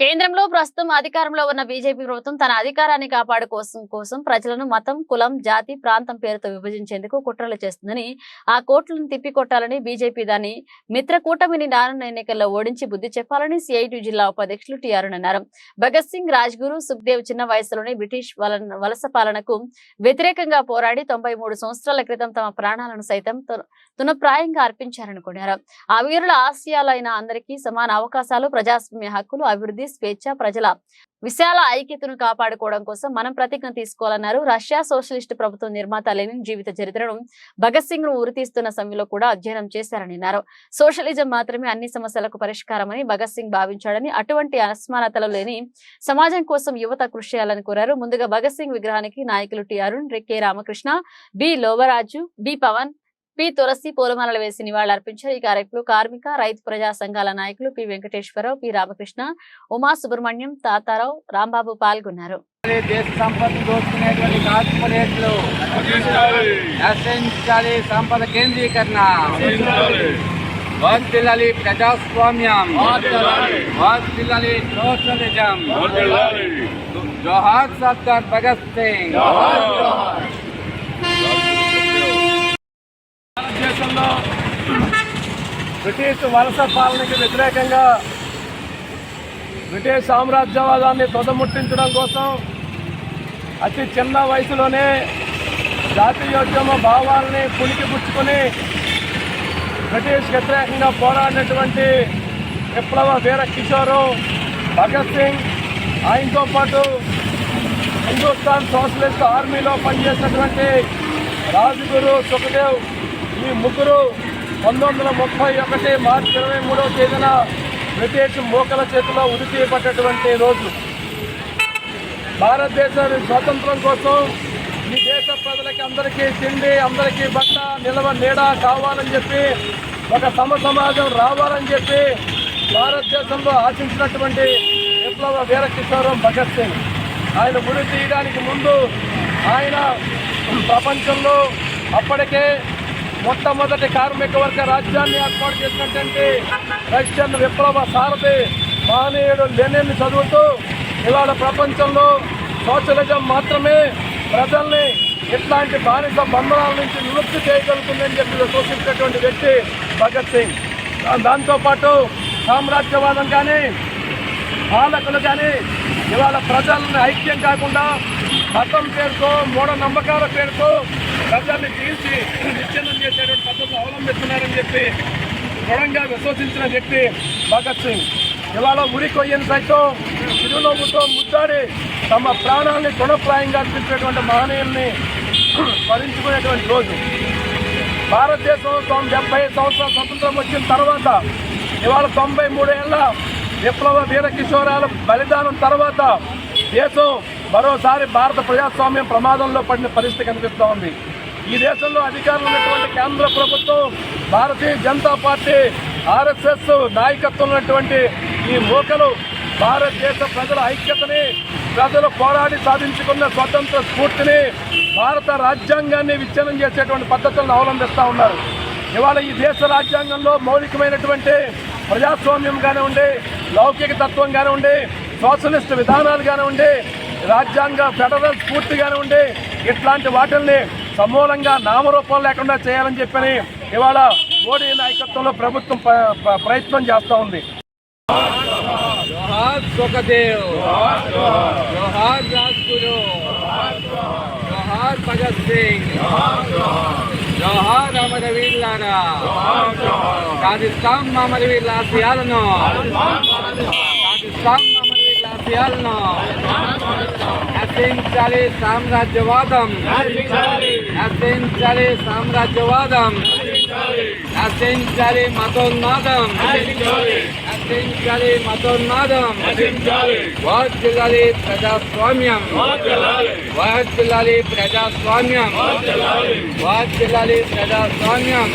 కేంద్రంలో ప్రస్తుతం అధికారంలో ఉన్న బీజేపీ ప్రభుత్వం తన అధికారాన్ని కాపాడుకోసం కోసం ప్రజలను మతం కులం జాతి ప్రాంతం పేరుతో విభజించేందుకు కుట్రలు చేస్తుందని ఆ కోట్లను తిప్పికొట్టాలని బీజేపీ దాని మిత్ర కూటమిని రానున్న ఎన్నికల్లో ఓడించి బుద్ధి చెప్పాలని సిఐటి జిల్లా ఉపాధ్యక్షులు టిఆర్ అన్నారు. భగత్ సింగ్ రాజ్గురు సుఖ్దేవ్ చిన్న వయసులోనే బ్రిటిష్ వలన- వలస పాలనకు వ్యతిరేకంగా పోరాడి తొంభై మూడు సంవత్సరాల క్రితం తమ ప్రాణాలను సైతం తునప్రాయంగా అర్పించారని కొన్నారు ఆ వీరుల ఆశయాలైన అందరికీ సమాన అవకాశాలు ప్రజాస్వామ్య హక్కులు అభివృద్ధి స్వేచ్ఛ ప్రజల విశాల ఐక్యతను కాపాడుకోవడం కోసం మనం ప్రతిజ్ఞ తీసుకోవాలన్నారు రష్యా సోషలిస్ట్ ప్రభుత్వం నిర్మాత లెనిన్ జీవిత చరిత్రను భగత్ సింగ్ను ఉరితీస్తున్న సమయంలో కూడా అధ్యయనం చేశారని అన్నారు. సోషలిజం మాత్రమే అన్ని సమస్యలకు పరిష్కారమని భగత్ సింగ్ భావించాడని అటువంటి అసమానతలు లేని సమాజం కోసం యువత కృషి చేయాలని కోరారు. ముందుగా భగత్ సింగ్ విగ్రహానికి నాయకులు T Arun K Ramakrishna B Lovaraju B Pavan P Tulasi పూలమాలలు వేసి నివాళులర్పించారు. ఈ కార్యక్రమంలో కార్మిక రైతు ప్రజా సంఘాల నాయకులు పి వెంకటేశ్వరరావు పి రామకృష్ణ ఉమా సుబ్రహ్మణ్యం తాతారావు రాంబాబు పాల్గొన్నారు. దేశ సంపద దోచుకునేటువంటి కార్పొరేట్లు నశించాలి సంపద కేంద్రీకరణ. వర్తిల్లాలి ప్రజాస్వామ్యం. వర్తిల్లాలి సోషలిజం. జోహార్ సర్దార్ భగత్ సింగ్. భారతదేశంలో బ్రిటిష్ వలస పాలనకి వ్యతిరేకంగా బ్రిటిష్ సామ్రాజ్యవాదాన్ని తొదముట్టించడం కోసం అతి చిన్న వయసులోనే జాతీయోద్యమ భావాలని పుణికిపుచ్చుకొని బ్రిటిష్ వ్యతిరేకంగా పోరాడినటువంటి విప్లవ వీర కిషోరు భగత్ సింగ్. ఆయనతో పాటు హిందుస్థాన్ సోషలిస్ట్ ఆర్మీలో పనిచేసినటువంటి రాజుగురు సుఖదేవ్ ఈ ముగ్గురు పంతొమ్మిది వందల ముప్పై ఒకటి మార్చి ఇరవై మూడవ తేదీన బ్రిటిష్ మూకల చేతిలో ఉరి రోజు. భారతదేశాన్ని స్వాతంత్రం కోసం ఈ దేశ ప్రజలకి అందరికీ తిండి అందరికీ బట్ట నిలవ నీడ కావాలని చెప్పి ఒక సమ సమాజం రావాలని చెప్పి భారతదేశంలో ఆశించినటువంటి విప్లవ వీరకిషోరం భగత్ సింగ్. ఆయన ఉరి తీయడానికి ముందు ఆయన ప్రపంచంలో అప్పటికే మొట్టమొదటి కార్మిక వర్గ రాజ్యాన్ని ఏర్పాటు చేసినటువంటి రష్యన్ విప్లవ సారథి మహనీయుడు లెనిన్ చదువుతూ ఇవాళ ప్రపంచంలో సోషలిజం మాత్రమే ప్రజల్ని ఇట్లాంటి బానిస బంధనాల నుంచి విముక్తి చేయగలుగుతుందని చెప్పి సూచించినటువంటి వ్యక్తి భగత్ సింగ్. దాంతోపాటు సామ్రాజ్యవాదం కానీ పాలకులు కానీ ఇవాళ ప్రజలను ఐక్యం కాకుండా మతం పేరుతో మూఢనమ్మకాల పేరుతో ప్రజల్ని తీర్చి నిశ్చందం చేసేటువంటి పద్ధతులు అవలంబిస్తున్నారని చెప్పి దృఢంగా విశ్వసించిన వ్యక్తి భగత్ సింగ్. ఇవాళ ఉరి కొయ్యని సైతం చిరునవ్వుతో ముద్దాడి తమ ప్రాణాలని తృణప్రాయంగా అర్పించినటువంటి మహనీయుల్ని స్మరించుకునేటువంటి రోజు. భారతదేశం డెబ్బై సంవత్సరాల స్వతంత్రం వచ్చిన తర్వాత ఇవాళ తొంభై మూడేళ్ళ విప్లవ వీరకిశోరాల బలిదానం తర్వాత దేశం మరోసారి భారత ప్రజాస్వామ్యం ప్రమాదంలో పడిన పరిస్థితి కనిపిస్తూ ఉంది ఈ దేశంలో అధికారంలో ఉన్నటువంటి కేంద్ర ప్రభుత్వం భారతీయ జనతా పార్టీ ఆర్ఎస్ఎస్ నాయకత్వం ఉన్నటువంటి ఈ మూకలు భారతదేశ ప్రజల ఐక్యతని ప్రజలు పోరాడి సాధించుకున్న స్వతంత్ర స్ఫూర్తిని భారత రాజ్యాంగాన్ని విచ్ఛిన్నం చేసేటువంటి పద్ధతులను అవలంబిస్తూ ఉన్నారు. ఇవాళ ఈ దేశ రాజ్యాంగంలో మౌలికమైనటువంటి ప్రజాస్వామ్యం కానివ్వండి లౌకిక తత్వం కానివ్వండి సోషలిస్ట్ విధానాలు కానివ్వండి రాజ్యాంగ ఫెడరల్ స్ఫూర్తి కానివ్వండి ఇట్లాంటి వాటిల్ని సమూలంగా నామరూపం లేకుండా చేయాలని చెప్పని ఇవాళ మోడీ నాయకత్వంలో ప్రభుత్వం ప- ప్రయత్నం చేస్తూ ఉంది. జోహార్ సుఖదేవ్ జోహార్ రాజ్గురు. జోహార్ భగత్ సింగ్. జోహార్ అమరవీరులారా. రాజస్థాన్ అమరవీరుల ఆశయాలను. రాజస్థాన్ అమరవీరుల ఆశయాలను నశించాలి సామ్రాజ్యవాదం నశించాలి సామ్రాజ్యవాదం నశించాలి మతోన్మాదం నశించాలి మతోన్మాదం వర్తిల్లాలి ప్రజాస్వామ్యం వర్తిల్లాలి ప్రజాస్వామ్యం వర్తిల్లాలి ప్రజాస్వామ్యం